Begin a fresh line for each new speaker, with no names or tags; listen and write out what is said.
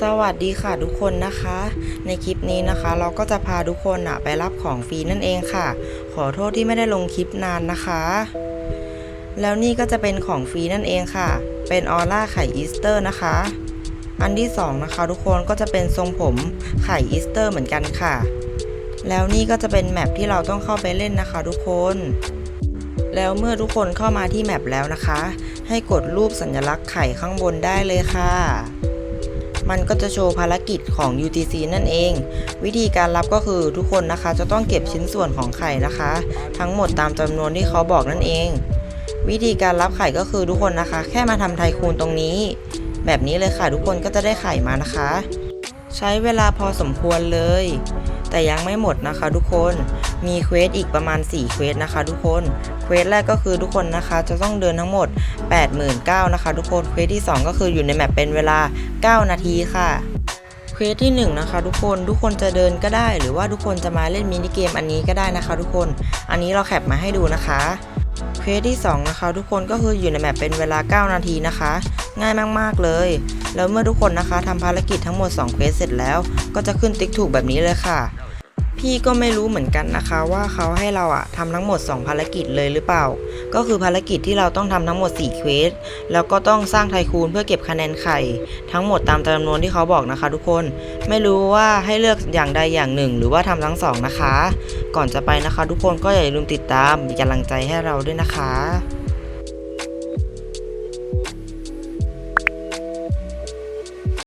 สวัสดีค่ะทุกคนนะคะ ในคลิปนี้นะคะ เราก็จะพาทุกคนอะไปรับของฟรีนั่นเองค่ะ ขอโทษที่ไม่ได้ลงคลิปนานนะคะ แล้วนี่ก็จะเป็นของฟรีนั่นเองค่ะ เป็นออร่าไข่อีสเตอร์นะคะ อันที่สองนะคะทุกคนก็จะเป็นทรงผมไข่อีสเตอร์เหมือนกันค่ะ แล้วนี่ก็จะเป็นแมปที่เราต้องเข้าไปเล่นนะคะทุกคนแล้วเมื่อทุกคนเข้ามาที่แมปแล้วนะคะ ให้กดรูปสัญลักษณ์ไข่ข้างบนได้เลยค่ะ มันก็จะโชว์ภารกิจของ UTC นั่นเอง วิธีการรับก็คือทุกคนนะคะจะต้องเก็บชิ้นส่วนของไข่นะคะ ทั้งหมดตามจำนวนที่เขาบอกนั่นเอง วิธีการรับไข่ก็คือทุกคนนะคะ แค่มาทำไทคูณตรงนี้ แบบนี้เลยค่ะทุกคนก็จะได้ไข่มานะคะ ใช้เวลาพอสมควรเลย แต่ยังไม่หมดนะคะทุกคน มีเควสอีกประมาณ 4 เควสนะคะ ทุกคน เควสแรกก็คือทุกคนนะคะ จะต้องเดินทั้งหมด 89,000นะคะ ทุกคน เควสที่ 2 ก็คืออยู่ในแมปเป็นเวลา 9 นาทีค่ะเควสที่1นะคะทุกคนทุกคนจะเดินก็ได้ หรือว่าทุกคนจะมาเล่นมินิเกมอันนี้ก็ได้นะคะ ทุกคนอันนี้เราแคปมาให้ดูนะคะเควสที่2นะคะทุกคนก็คืออยู่ในแมปเป็นเวลา 9 นาทีนะคะ ง่ายมากๆเลย แล้วเมื่อทุกคนนะคะทำภารกิจทั้งหมด2เควสเสร็จแล้ว ก็จะขึ้นติ๊กถูกแบบนี้เลยค่ะ พี่ก็ไม่รู้เหมือนกันนะคะ ว่าเขาให้เราอะทำทั้งหมด 2 ภารกิจเลยหรือเปล่า ก็คือภารกิจที่เราต้องทำทั้งหมด4เควสแล้วก็ต้องสร้างไทคูนเพื่อเก็บคะแนนไข่ ทั้งหมดตามจำนวนที่เขาบอกนะคะ ทุกคน ไม่รู้ว่าให้เลือกอย่างใดอย่างหนึ่ง หรือว่าทำทั้งสองนะคะ ก่อนจะไปนะคะ ทุกคนก็อย่าลืมติดตามเป็นกำลังใจให้เราด้วยนะคะ